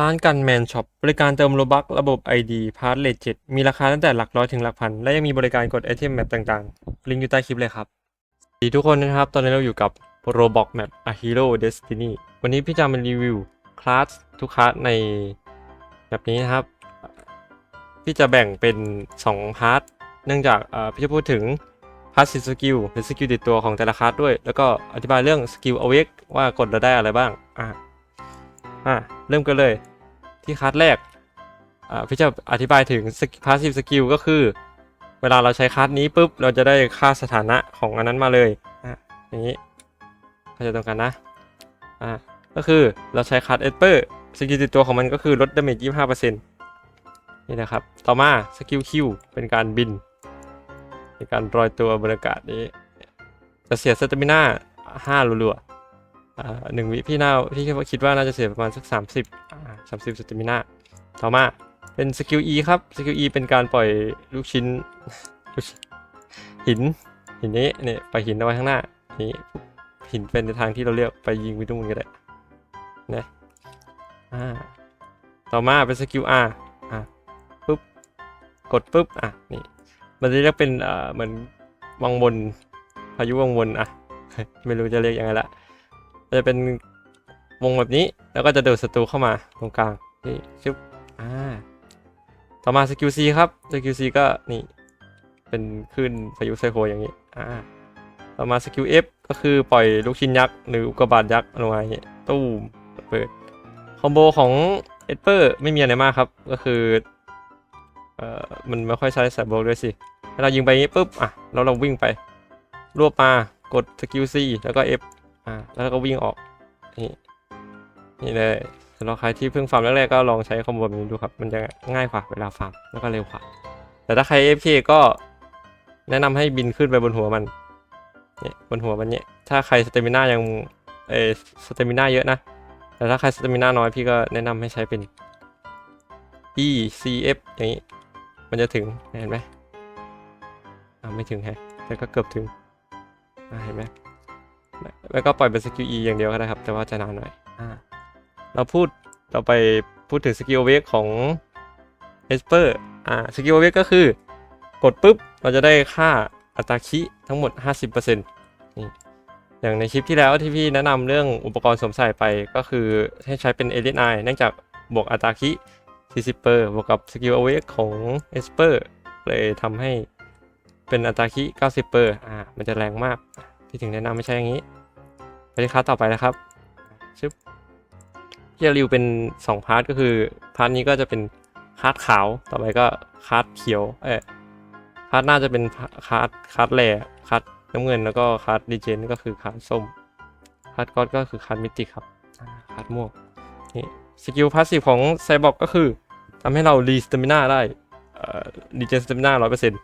ร้านกันแมนช็อปบริการเติมโลบักระบบ ID พาร์ทเลทเจ็ดมีราคาตั้งแต่หลักร้อยถึงหลักพัน และยังมีบริการกดไอเทมแมปต่างๆ ลิงก์อยู่ใต้คลิปเลยครับสวัสดีทุกคนนะครับ ตอนนี้เราอยู่กับ Roblox Map A Hero Destiny วันนี้พี่จะมารีวิวคลาสทุกคลาสในแบบนี้นะครับ พี่จะแบ่งเป็น 2 พาร์ท เนื่องจากพี่จะพูดถึงพาสซีฟสกิลหรือสกิลติดตัวของแต่ละคลาสด้วย แล้วก็อธิบายเรื่องสกิลอเวกว่ากดแล้วได้อะไรบ้างอะ อะเริ่มกันเลย ที่คลาสแรกอ่าพี่จะอธิบายถึงพาสซีฟสกิลก็คือ เวลาเราใช้คลาสนี้ปุ๊บ เราจะได้ค่าสถานะของอันนั้นมาเลยอะอย่างนี้เข้าใจตรงกันนะอะก็คือเราใช้คลาสเอสเปอร์สกิลติดตัวของมันก็คือลดดาเมจ25%นี่นะครับ ต่อมาสกิลคิวเป็นการบินในการลอยตัวบนอากาศนี้จะเสียสเตมิน่า5รัวๆ อ่าหนึ่งวิพี่น่าพี่คิดว่าน่าจะเสียประมาณสัก 30อ่า30สเตมิน่าต่อมาเป็นสกิล E ครับสกิล E เป็นการปล่อยลูกชิ้นลูกชิ้นหิน หินนี้เนี่ยปล่อยหินเอาไว้ข้างหน้านี่หินเป็นในทางที่เราเลือกไปยิงไปตรงนู้นก็ได้นะอ่าต่อมาเป็นสกิล R อะปุ๊บกดปุ๊บอะนี่มันจะเรียกเป็นเอ่อเหมือนวังวนพายุวังวนอะไม่รู้จะเรียกยังไงละมัน จะเป็นวงแบบนี้แล้วก็จะเดินศัตรูเข้ามาตรงกลางนี่ชึบอ่าต่อมาสกิล C ครับสกิล C ก็นี่เป็นคลื่นพายุไซโคอย่างนี้อ่าต่อมาสกิล F ก็คือปล่อยลูกชิ้นยักษ์หรืออุกกาบาตยักษ์ลงมาอย่างนี้ตู้มเปิดคอมโบของเอสเปอร์ไม่มีอะไรมากครับก็คือเอ่อมันไม่ค่อยใช้สายโบว์ด้วยสิเวลายิงไปนี้ปุ๊บอะแล้วเราวิ่งไปรวบมากดสกิล C แล้วก็ F อ่าแล้วก็วิ่งออก นี่นี่เลยสำหรับใครที่เพิ่งฟาร์มแรกๆก็ลองใช้คอมโบแบบนี้ดูครับ มันจะง่ายกว่าเวลาฟาร์มแล้วก็เร็วกว่า แต่ถ้าใคร FK ก็แนะนำให้บินขึ้นไปบนหัวมันเนี่ยบนหัวมันเนี่ยถ้าใครสเตมิน่ายังเออสเตมิน่าเยอะนะ แต่ถ้าใครสเตมิน่าน้อยพี่ก็แนะนำให้ใช้เป็น E C F อย่างนี้ มันจะถึงเห็นไหมอ่าไม่ถึงแฮะแต่ก็เกือบถึงอ่าเห็นไหม แล้วก็ปล่อยเป็นสกิล E อย่างเดียวก็ได้ครับ แต่ว่าจะนานหน่อยอ่าเราพูดเราไปพูดถึงสกิลเวกของเอสเปอร์อ่าสกิลเวกก็คือกดปุ๊บ เราจะได้ค่าอัตราคิทั้งหมด 50%นี่อย่างในคลิปที่แล้วที่พี่แนะนำเรื่องอุปกรณ์สวมใส่ไปก็คือให้ใช้เป็นเอเลนไอเนื่องจากบวกอัตราคิ 40เปอร์บวกกับสกิลอเวกของเอสเปอร์เลยทำให้เป็นอัตราคิ 90เปอร์อ่ามันจะแรงมาก พี่ถึงแนะนำไม่ใช่อย่างนี้ไปที่คลาสต่อไปนะครับชึบที่จะรีวิวเป็น 2 พาร์ทก็คือพาร์ทนี้ก็จะเป็นคาร์ดขาวต่อไปก็คาร์ดเขียวเออพาร์ทหน้าจะเป็นคาร์ดคาร์ดแหล่คาร์ดน้ำเงินแล้วก็คาร์ดดีเจนก็คือคาร์ดส้มคาร์ดก็อดก็คือคาร์ดมิติครับอ่าคาร์ดม่วงนี่สกิลพาสซีฟของไซบอร์กก็คือทำให้เรารีสเตมิน่าได้รีเจนสเตมิน่าร้อยเปอร์เซ็นต์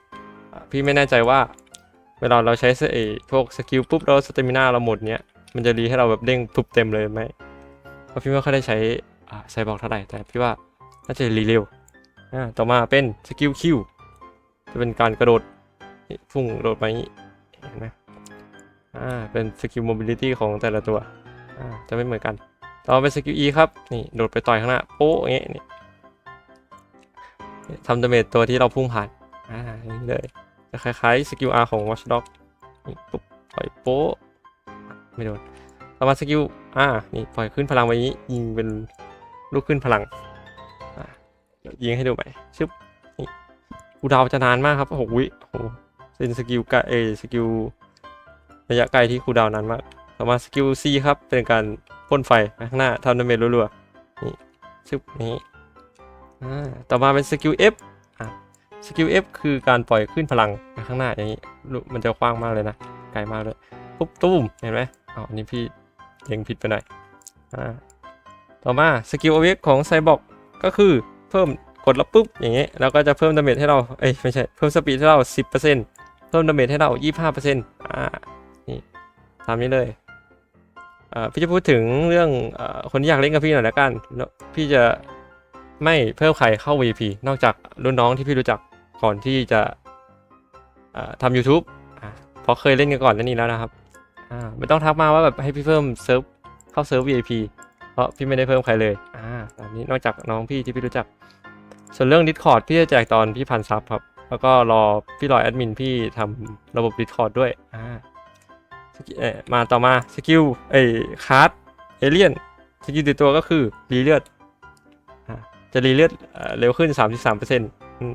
พี่ไม่แน่ใจว่า เวลาเราใช้ไอ้พวกสกิลปุ๊บแล้วสเตมิน่าเราหมดเนี้ยมันจะรีให้เราแบบเด้งปุ๊บเต็มเลยไหมเพราะพี่ไม่ค่อยได้ใช้ไซบอร์กเท่าไหร่แต่พี่ว่าน่าจะรีเร็วอ่าต่อมาเป็นสกิลคิวจะเป็นการกระโดดพุ่งโดดไปอย่างนี้เห็นไหมอ่าเป็นสกิลโมบิลิตี้ของแต่ละตัวอ่าจะไม่เหมือนกัน ต่อมาเป็นสกิล E ครับนี่โดดไปต่อยข้างหน้าโป๊ะอย่างเงี้ยนี่ทำดาเมจตัวที่เราพุ่งผ่านอ่านี้เลย จะคล้ายๆสกิล R ของ Watchdog นี่ปุ๊บต่อยโป๊ะไม่โดนต่อมาสกิล R นี่ปล่อยขึ้นพลังไว้นี้ยิงเป็นลูกขึ้นพลังเดี๋ยวยิงให้ดูใหม่ชึบนี่กูดาวจะนานมากครับโอ้โหวิโอ้โหเป็นสกิลกเอสกิลระยะไกลที่คูดาวนานมาก ต่อมาสกิล C ครับ เป็นการพ่นไฟไปข้างหน้าทำดาเมจรัวๆ นี่ชึบนี้อ่าต่อมาเป็นสกิล F อะ สกิล F คือการปล่อยขึ้นพลังไปข้างหน้าอย่างนี้ มันจะกว้างมากเลยนะ ไกลมากเลยปุ๊บตุ้มเห็นไหมอ๋อนนี้พี่เล็งผิดไปหน่อยอ่าต่อมาสกิลอเวกของไซบอร์กก็คือเพิ่มกดแล้วปุ๊บอย่างเงี้ยแล้วก็จะเพิ่มดาเมจให้เราเอ้ยไม่ใช่เพิ่มสปีดให้เรา 10%เพิ่มดาเมจให้เรา 25%อ่านี่ตามนี้เลยอ่าพี่จะพูดถึงเรื่องอคนที่อยากเล่นกับพี่หน่อยละกันแล้วพี่จะไม่เพิ่มใครเข้า VP นอกจากรุ่นน้องที่พี่รู้จัก ก่อนที่จะอ่าทำ YouTube เพราะเคยเล่นกันก่อนแล้วนี้แล้วนะครับไม่ต้องทักมาว่าแบบให้พี่เพิ่มเซิร์ฟเข้าเซิร์ฟ VIP เพราะพี่ไม่ได้เพิ่มใครเลยอ่าแบบนี้นอกจากน้องพี่ที่พี่รู้จัก ส่วนเรื่อง Discord พี่จะแจกตอนพี่พันซับครับ แล้วก็รอพี่รอแอดมินพี่ทำระบบ Discord ด้วยอ่ามาต่อมาสกิลไอ้คาร์ดเอเลียนสกิลติดตัวก็คือรีเลือดจะรีเลือดเอ่อเร็วขึ้น 33%อืม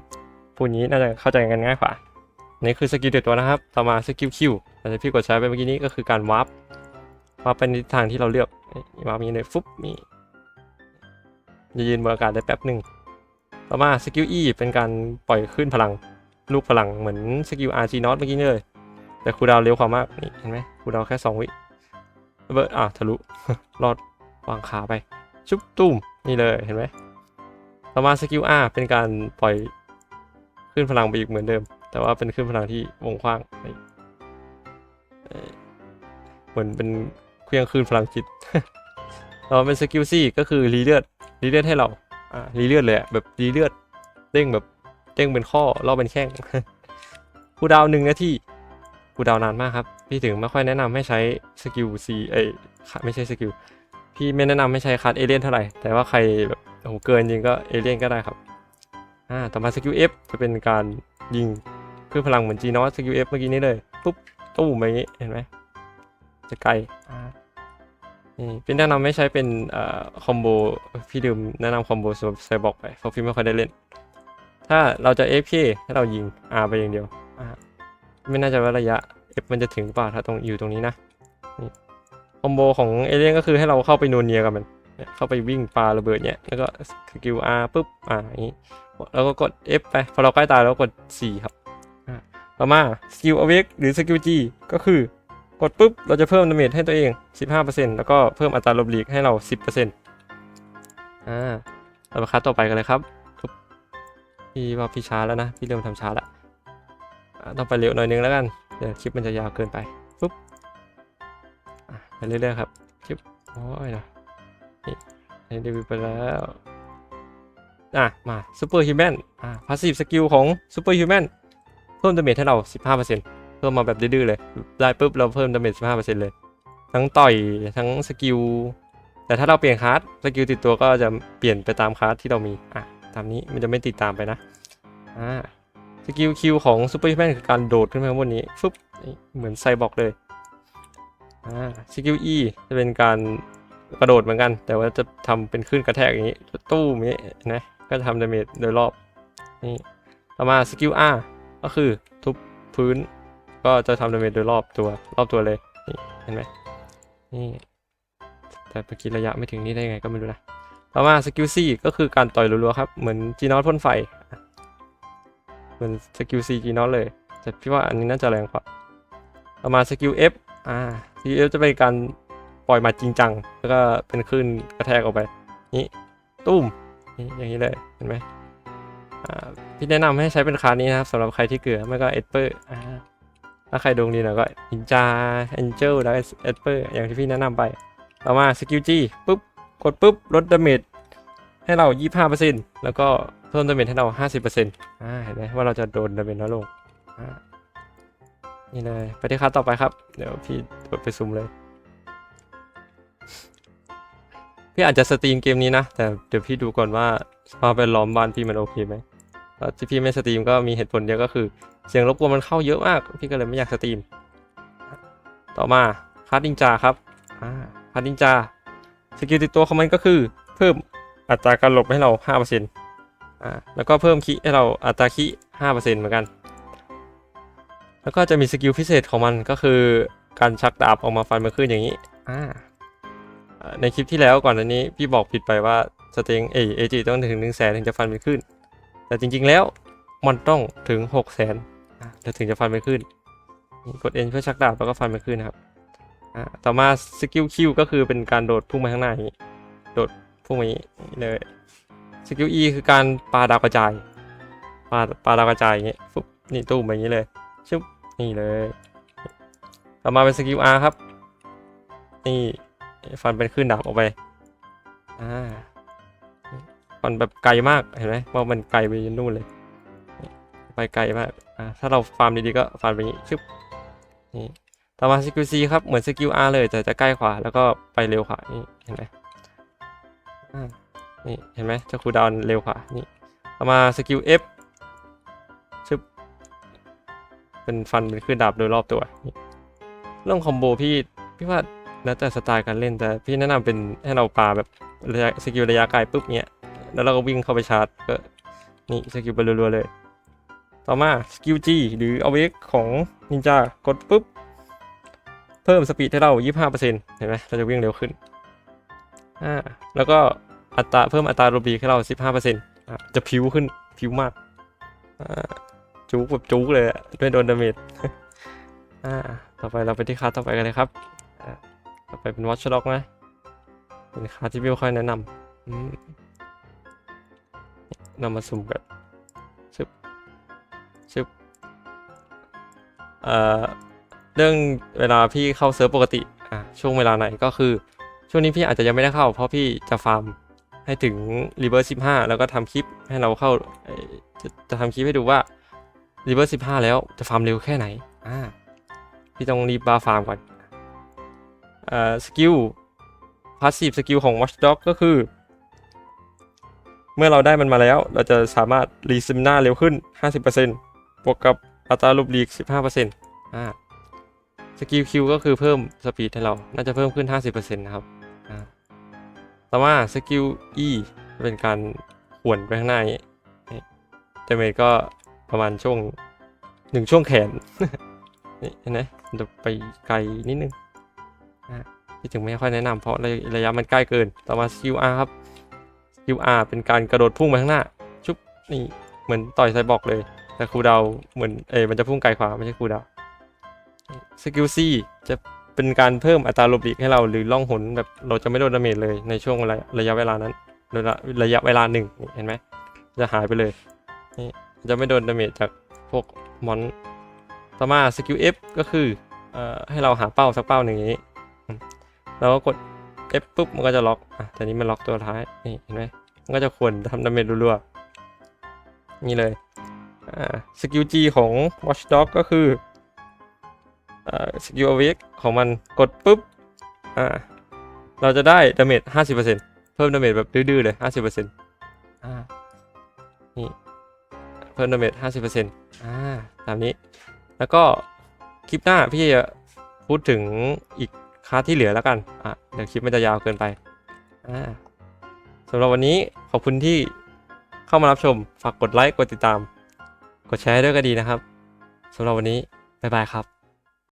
พูดนี้น่าจะเข้าใจกันง่ายกว่านี่คือสกิลติดตัวนะครับ ต่อมาสกิลคิวแต่ที่พี่กดใช้ไปเมื่อกี้นี้ก็คือการวาร์ปวาร์ปไปในทิศทางที่เราเลือกวาร์ปนี้เลยฟุ๊บนี่จะยืนบนอากาศได้แป๊บหนึ่งต่อมาสกิล E เป็นการปล่อยขึ้นพลังลูกพลังเหมือนสกิล RG Not เมื่อกี้เลย แต่คูดาวเร็วกว่ามากนี่เห็นไหมคูดาวแค่ 2 วิเบิดอะทะลุรอดวางขาไป ชุบตุ้มนี่เลยเห็นไหมต่อมาสกิล R เป็นการปล่อย ขึ้นพลังไปอีกเหมือนเดิม แต่ว่าเป็นขึ้นพลังที่วงกว้างเหมือนเป็นเครื่องขึ้นพลังจิตต่อมาเป็นสกิล C ก็คือรีเลือดรีเลือดให้เราอ่ารีเลือดเลยแบบรีเลือดเด้งแบบเด้งเป็นข้อรอบเป็นแข้งคูดาวน์หนึ่งนาทีคูดาวนานมากครับ พี่ถึงไม่ค่อยแนะนำให้ใช้สกิล C เอ้ยค่ไม่ใช่สกิลพี่ไม่แนะนำให้ใช้คัดเอเลียนเท่าไหร่ แต่ว่าใครแบบโอ้โหเกินจริงก็เอเลียนก็ได้ครับ อ่าต่อมาสกิล F จะเป็นการยิงเพื่อพลังเหมือน G นอสกิล F เมื่อกี้นี้เลยปุ๊บตู้มอย่างนี้เห็นไหมจะไกลอ่านี่พี่แนะนำไม่ใช้เป็นเอ่อคอมโบพี่ลืมแนะนำคอมโบสำหรับไซบอร์กไปเพราะพี่ไม่ค่อยได้เล่น ถ้าเราจะ FK ให้เรายิง R ไปอย่างเดียวอ่าไม่น่าจะว่าระยะ F มันจะถึงเปล่าถ้าตรงอยู่ตรงนี้นะนี่คอมโบของเอเลียนก็คือให้เราเข้าไปนูนเนียกับมันเนี่ยเข้าไปวิ่งปาระเบิดเนี่ยแล้วก็สกิล R ปุ๊บอ่าอย่างนี้ แล้วก็กด F ไป พอเราใกล้ตายแล้วกด4ครับอ่าต่อมาสกิล awake หรือสกิล G ก็คือกดปุ๊บ เราจะเพิ่มดาเมจให้ตัวเอง 15%แล้วก็เพิ่มอัตราลบหลีกให้เรา 10%อ่าเราไปคัดต่อไปกันเลยครับปุ๊บพี่ว่าพี่ช้าแล้วนะ พี่เริ่มทำช้าแล้วอ่าต้องไปเร็วหน่อยนึงแล้วกัน เดี๋ยวคลิปมันจะยาวเกินไปปุ๊บอะไปเรื่อยๆครับ คลิปโอ้ยนะนี่ให้รีวิวไปแล้ว อะ มาซูเปอร์ฮิวแมนอ่าพาสซีฟสกิลของซูเปอร์ฮิวแมนเพิ่มดาเมจให้เรา 15%เพิ่มมาแบบดื้อๆเลย ได้ปุ๊บเราเพิ่มดาเมจ15%เลย ทั้งต่อยทั้งสกิล แต่ถ้าเราเปลี่ยนคลาสสกิลติดตัวก็จะเปลี่ยนไปตามคลาสที่เรามี อะ ตามนี้มันจะไม่ติดตามไปนะ อ่าสกิลคิวของซูเปอร์ฮิวแมนคือการโดดขึ้นไปข้างบนนี้ฟึบเหมือนไซบอร์กเลยอ่าสกิล E จะเป็นการกระโดดเหมือนกัน แต่ว่าจะทำเป็นขึ้นกระแทกอย่างนี้ตู้มนี้นะ ก็จะทำดาเมจโดยรอบนี่ต่อมาสกิล R ก็คือทุบพื้น ก็จะทำดาเมจโดยรอบตัวรอบตัวเลยนี่เห็นไหมนี่แต่เมื่อกี้ระยะไม่ถึงนี่ได้ไงก็ไม่รู้นะต่อมาสกิล C ก็คือการต่อยรัวๆครับเหมือนจีนอตพ่นไฟเหมือนสกิล C จีนอตเลยแต่พี่ว่าอันนี้น่าจะแรงกว่าต่อมาสกิล F อ่าสกิล F จะเป็นการปล่อยมาจริงจัง แล้วก็เป็นคลื่นกระแทกออกไป นี่ตุ้ม อย่างนี้เลยเห็นไหมพี่แนะนำให้ใช้เป็นคานี้นะครับสำหรับใครที่เกลือไม่ก็เอสเปอร์ถ้าใครดวงดีหน่อยก็อินจาเอนเจลแล้วเอสเปอร์อย่างที่พี่แนะนำไปต่อมาสกิล G ปุ๊บกดปุ๊บลดดาเมจให้เรา 25%แล้วก็เพิ่มดาเมจให้เรา 50%อ่าเห็นไหมว่าเราจะโดนดาเมจน้อยลงอ่านี่เลยไปที่คัสต่อไปครับ เดี๋ยวพี่ไปซูมเลย พี่อาจจะสตรีมเกมนี้นะ แต่เดี๋ยวพี่ดูก่อนว่าสภาพแวดล้อมบ้านพี่มันโอเคไหมแล้วที่พี่ไม่สตรีมก็มีเหตุผลเดียวก็คือ เสียงรบกวนมันเข้าเยอะมาก พี่ก็เลยไม่อยากสตรีม ต่อมาคัสดิงจาครับอ่าคัสดิงจาสกิลติดตัวของมันก็คือ เพิ่มอัตราการหลบให้เรา 5%อ่าแล้วก็เพิ่มคิให้เราอัตราคิ 5%เหมือนกัน แล้วก็จะมีสกิลพิเศษของมันก็คือการชักดาบออกมาฟันมันขึ้นอย่างนี้อ่า ในคลิปที่แล้วก่อนอันนี้พี่บอกผิดไปว่าสเต็งเอเอจต้องถึง1 0 0 0 0แสนถึงจะฟันมันขึ้น แต่จริง ๆแล้วมันต้องถึง6 0 0 0 0นอ่าแล้วถึงจะฟันมันขึ้นนี่กด N เพื่อชักดาบแล้วก็ฟันมันขึ้นนะครับต่อมาสกิลคิวก็คือเป็นการโดดพุ่งมาข้างหน้าอย่างนี้โดดพุ่งมาอย่างนี้เลยสกิล E คือการปาดาวกระจายปาปาดาวกระจายอย่างนี้ฟุบนี่ตู้มอย่างนี้เลยชุบนี่เลย ต่อมาเป็นสกิล R ครับนี่ ฟันเป็นขึ้นดาบออกไป อ่า ฟันแบบไกลมาก เห็นไหมว่ามันไกลไปนู่นเลย ไปไกลมาก อ่า ถ้าเราฟาร์มดีๆก็ฟันไปนี้ชึบ นี่ ต่อมาสกิล C ครับ เหมือนสกิล R เลยแต่จะใกล้ขวาแล้วก็ไปเร็วขวานี่ เห็นไหมอ่า นี่ เห็นไหมจะคูดาวน์เร็วกว่านี่เอมาสกิล F ชึบ เป็นฟันเป็นขึ้นดาบโดยรอบตัว เรื่องคอมโบพี่ พี่ว่า แล้วแต่สไตล์การเล่นแต่พี่แนะนำเป็นให้เราปาแบบระยะสกิลระยะไกลปุ๊บเนี้ยแล้วเราก็วิ่งเข้าไปชาร์จก็นี่สกิลไปรัวๆเลย ต่อมาสกิล G หรือเอาเวกของนินจากดปุ๊บ เพิ่มสปีดให้เรา 25%เห็นไหมเราจะวิ่งเร็วขึ้นอ่าแล้วก็อัตราเพิ่มอัตราโรบีให้เรา 15%อะจะพิวขึ้นพิวมากอ่าจุกแบบจุกเลยด้วยโดนดาเมจอ่าต่อไปเราไปที่คาต่อไปกันเลยครับอ่า ต่อไปเป็นวอชช็อกนะ เป็นคาร์ที่พี่ค่อยแนะนำนำมาสุ่มกันชึบชึบเอ่อเรื่องเวลาพี่เข้าเซิร์ฟปกติอะช่วงเวลาไหนก็คือ ช่วงนี้พี่อาจจะยังไม่ได้เข้า เพราะพี่จะฟาร์มให้ถึงรีเวอร์สิบห้าแล้วก็ทำคลิปให้เราเข้าจะจะทำคลิปให้ดูว่ารีเวอร์สิบห้าแล้วจะฟาร์มเร็วแค่ไหนอ่าพี่ต้องรีบบาฟาร์มก่อน อ่อสกิลพาสซีฟสกิลของ Watchdog ก็คือ เมื่อเราได้มันมาแล้ว เราจะสามารถรีซิมหน้าเร็วขึ้น 50%บวกกับอัตราลูปลีก 15%อ่าสกิลคิวก็คือเพิ่มสปีดให้เรา น่าจะเพิ่มขึ้น 50%นะครับอ่าต่อมาสกิล E เป็นการขวนไปข้างหน้าอย่างนี้เดเมจก็ประมาณช่วงหนึ่งช่วงแขน นี่เห็นไหมมันจะไปไกลนิดนึง ที่ถึงไม่ค่อยแนะนำเพราะระยะมันใกล้เกิน ต่อมาสกิล R ครับสกิล R เป็นการกระโดดพุ่งไปข้างหน้า ชุบนี่เหมือนต่อยไซบอร์กเลย แต่คูลดาวเหมือนเอมันจะพุ่งไกลกว่าไม่ใช่คูลดาวสกิล C จะเป็นการเพิ่มอัตราลบหลีกให้เราหรือล่องหนแบบเราจะไม่โดนดาเมจเลยในช่วงระยะระยะเวลานั้นระยะระยะเวลาหนึ่งเห็นไหมจะหายไปเลยนี่จะไม่โดนดาเมจจากพวกมอนต่อมาสกิล F ก็คืออให้เราหาเป้าสักเป้าหนึ่งอย่างนี้ เราก็กด F ปุ๊บมันก็จะล็อกอะแต่นี้มันล็อกตัวท้ายนี่เห็นไหมมันก็จะควรทำดาเมจรัวๆนี่เลยอ่าสกิล G ของ Watchdog ก็คืออ่าสกิลอเวกของมันกดปุ๊บอ่าเราจะได้ดาเมจห้าสิบเพิ่มดาเมจแบบดื้อๆเลยห้าสิบเปอร์เซ็นต์อ่านี่เพิ่มดาเมจห้าสิบเปอร์เซ็นต์อ่าตามนี้ แล้วก็คลิปหน้าพี่จะพูดถึงอีก คาที่เหลือแล้วกันอะเดี๋ยวคลิปมันจะยาวเกินไปอ่าสำหรับวันนี้ขอบคุณที่เข้ามารับชมฝากกดไลค์กดติดตาม กดแชร์ด้วยก็ดีนะครับสำหรับวันนี้บ๊ายบายครับ